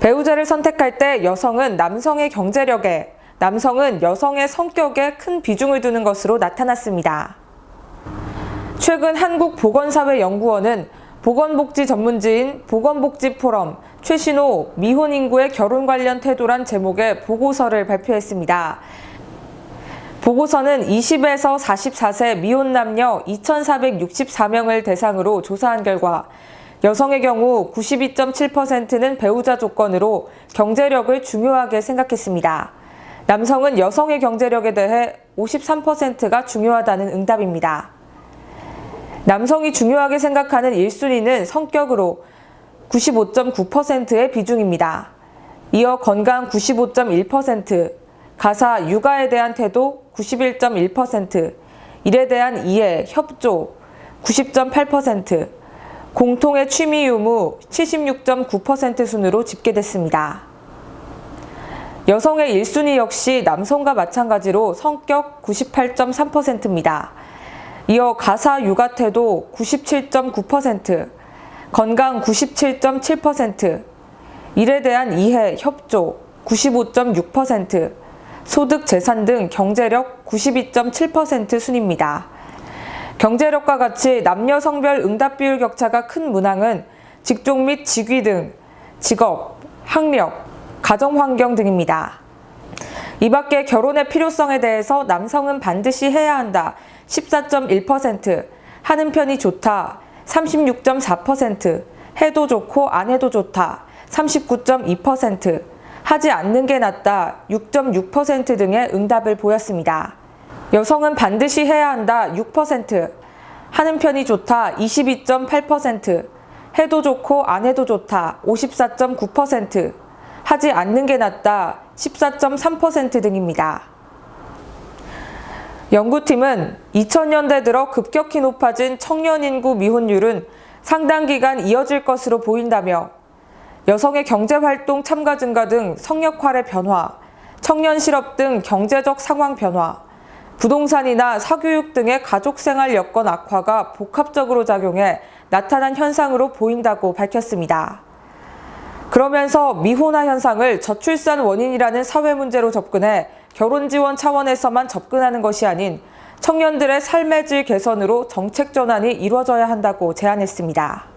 배우자를 선택할 때 여성은 남성의 경제력에, 남성은 여성의 성격에 큰 비중을 두는 것으로 나타났습니다. 최근 한국보건사회연구원은 보건복지 전문지인 보건복지포럼 최신호 미혼 인구의 결혼 관련 태도란 제목의 보고서를 발표했습니다. 보고서는 20에서 44세 미혼 남녀 2,464명을 대상으로 조사한 결과 여성의 경우 92.7%는 배우자 조건으로 경제력을 중요하게 생각했습니다. 남성은 여성의 경제력에 대해 53%가 중요하다는 응답입니다. 남성이 중요하게 생각하는 1순위는 성격으로 95.9%의 비중입니다. 이어 건강 95.1%, 가사, 육아에 대한 태도 91.1%, 일에 대한 이해, 협조 90.8%, 공통의 취미 유무 76.9% 순으로 집계됐습니다. 여성의 1순위 역시 남성과 마찬가지로 성격 98.3%입니다. 이어 가사 육아 태도 97.9%, 건강 97.7%, 일에 대한 이해, 협조 95.6%, 소득, 재산 등 경제력 92.7% 순입니다. 경제력과 같이 남녀 성별 응답 비율 격차가 큰 문항은 직종 및 직위 등 직업, 학력, 가정 환경 등입니다. 이 밖에 결혼의 필요성에 대해서 남성은 반드시 해야 한다 14.1%, 하는 편이 좋다 36.4%, 해도 좋고 안 해도 좋다 39.2%, 하지 않는 게 낫다 6.6% 등의 응답을 보였습니다. 여성은 반드시 해야 한다 6%, 하는 편이 좋다 22.8%, 해도 좋고 안 해도 좋다 54.9%, 하지 않는 게 낫다 14.3% 등입니다. 연구팀은 2000년대 들어 급격히 높아진 청년 인구 미혼율은 상당 기간 이어질 것으로 보인다며 여성의 경제활동 참가 증가 등 성역할의 변화, 청년 실업 등 경제적 상황 변화, 부동산이나 사교육 등의 가족생활 여건 악화가 복합적으로 작용해 나타난 현상으로 보인다고 밝혔습니다. 그러면서 미혼화 현상을 저출산 원인이라는 사회 문제로 접근해 결혼 지원 차원에서만 접근하는 것이 아닌 청년들의 삶의 질 개선으로 정책 전환이 이루어져야 한다고 제안했습니다.